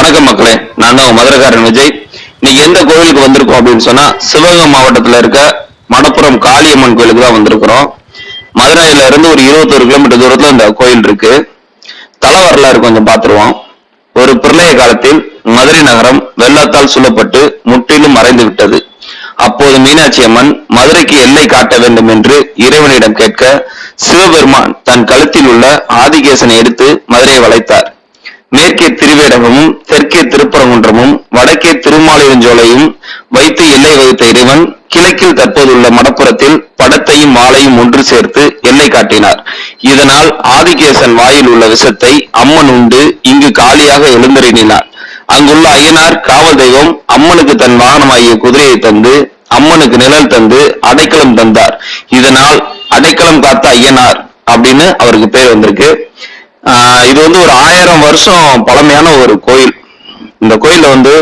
வணக்கம் மக்களே நான் தான் உங்க விஜய். இன்னைக்கு எந்த கோயிலுக்கு வந்திருக்கோம் அப்படின்னு சொன்னா சிவகங்கை மாவட்டத்துல இருக்க மணப்புறம் காளியம்மன் கோயிலுக்கு தான் வந்திருக்கிறோம். மதுரையில இருந்து ஒரு இருபத்தொரு கிலோமீட்டர் தூரத்துல இந்த கோயில் இருக்கு. தல வரலாறு கொஞ்சம் பார்த்துருவோம். ஒரு பிரளய காலத்தில் மதுரை நகரம் வெள்ளத்தால் சூழப்பட்டு முற்றிலும் மறைந்து விட்டது. அப்போது மீனாட்சி அம்மன் மதுரைக்கு எல்லை காட்ட வேண்டும் என்று இறைவனிடம் கேட்க சிவபெருமான் தன் கழுத்தில் உள்ள ஆதிகேசனை எடுத்து மதுரையை வளைத்தார். மேற்கே திருவேடகமும் தெற்கே திருப்பரங்குன்றமும் வடக்கே திருமாலிருஞ்சோலையும் வைத்து எல்லை வகுத்த இறைவன் கிழக்கில் தற்போதுள்ள மடப்புறத்தில் படத்தையும் மாலையும் ஒன்று சேர்த்து எல்லை காட்டினார். இதனால் ஆதிகேசன் வாயில் உள்ள விஷத்தை அம்மன் உண்டு இங்கு காலியாக எழுந்தருளினார். அங்குள்ள ஐயனார் காவல் தெய்வம் அம்மனுக்கு தன் வாகனமாகிய குதிரையை தந்து அம்மனுக்கு நிழல் தந்து அடைக்கலம் தந்தார். இதனால் அடைக்கலம் காத்த ஐயனார் அப்படின்னு அவருக்கு பேர் வந்திருக்கு. இது வந்து ஒரு ஆயிரம் வருஷம் பழமையான ஒரு கோயில். இந்த கோயில்ல வந்து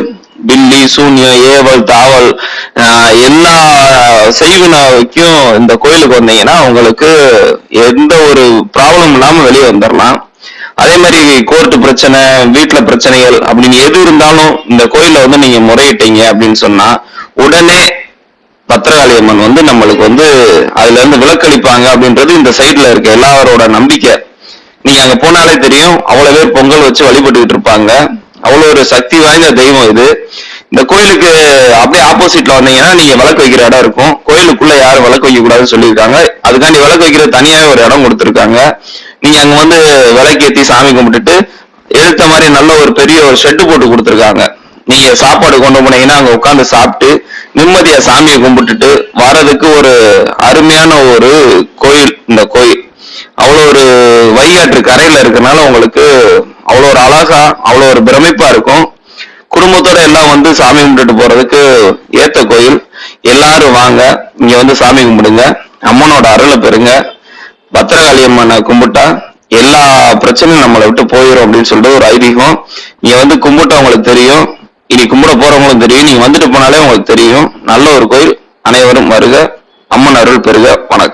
பில்லி சூன்யம் ஏவல் தாவல் எல்லா செய்வினாவுக்கும் இந்த கோயிலுக்கு வந்தீங்கன்னா உங்களுக்கு எந்த ஒரு ப்ராப்ளம் இல்லாம வெளியே வந்துடலாம் அதே மாதிரி கோர்ட்டு பிரச்சனை வீட்டுல பிரச்சனைகள் அப்படின்னு எது இருந்தாலும் இந்த கோயில்ல வந்து நீங்க முறையிட்டீங்க அப்படின்னு சொன்னா உடனே பத்திரகாளி அம்மன் வந்து நம்மளுக்கு வந்து அதுல இருந்து விலக்களிப்பாங்க அப்படின்றது இந்த சைட்ல இருக்க எல்லாரோட நம்பிக்கை. நீங்க அங்க போனாலே தெரியும் அவ்வளவு பேர் பொங்கல் வச்சு வழிபட்டுக்கிட்டு இருப்பாங்க. அவ்வளவு ஒரு சக்தி வாய்ந்த தெய்வம் இது. இந்த கோயிலுக்கு அப்படியே ஆப்போசிட்ல வந்தீங்கன்னா நீங்க விளக்கு வைக்கிற இடம் இருக்கும். கோயிலுக்குள்ள யாரும் விளக்கு வைக்க கூடாதுன்னு சொல்லியிருக்காங்க. அதுக்காண்டி விளக்கு வைக்கிற தனியாவே ஒரு இடம் கொடுத்துருக்காங்க. நீங்க அங்க வந்து விளக்கேத்தி சாமி கும்பிட்டுட்டு எடுத்த மாதிரி நல்ல ஒரு பெரிய ஒரு ஷெட்டு போட்டு கொடுத்துருக்காங்க. நீங்க சாப்பாடு கொண்டு போனீங்கன்னா அங்க உட்காந்து சாப்பிட்டு நிம்மதியா சாமியை கும்பிட்டுட்டு வர்றதுக்கு ஒரு அருமையான ஒரு கோயில் இந்த கோயில். அவ்வளோ ஒரு வைகாற்று கரையில இருக்கறனால உங்களுக்கு அவ்வளோ ஒரு அழகா அவ்வளோ ஒரு பிரமிப்பா இருக்கும். குடும்பத்தோட எல்லாம் வந்து சாமி கும்பிட்டுட்டு போறதுக்கு ஏத்த கோயில். எல்லாரும் வாங்க இங்க வந்து சாமி கும்பிடுங்க. அம்மனோட அருளை பெறுங்க. பத்திரகாளி அம்மனை கும்பிட்டா எல்லா பிரச்சனையும் நம்மளை விட்டு போயிடும் அப்படின்னு சொல்லிட்டு ஒரு ஐதீகம். நீங்க வந்து கும்பிட்டவங்களுக்கு தெரியும். இனி கும்பிட போறவங்களும் தெரியும். நீங்க வந்துட்டு போனாலே உங்களுக்கு தெரியும். நல்ல ஒரு கோயில். அனைவரும் வருக. அம்மன் அருள் பெறுக. வணக்கம்.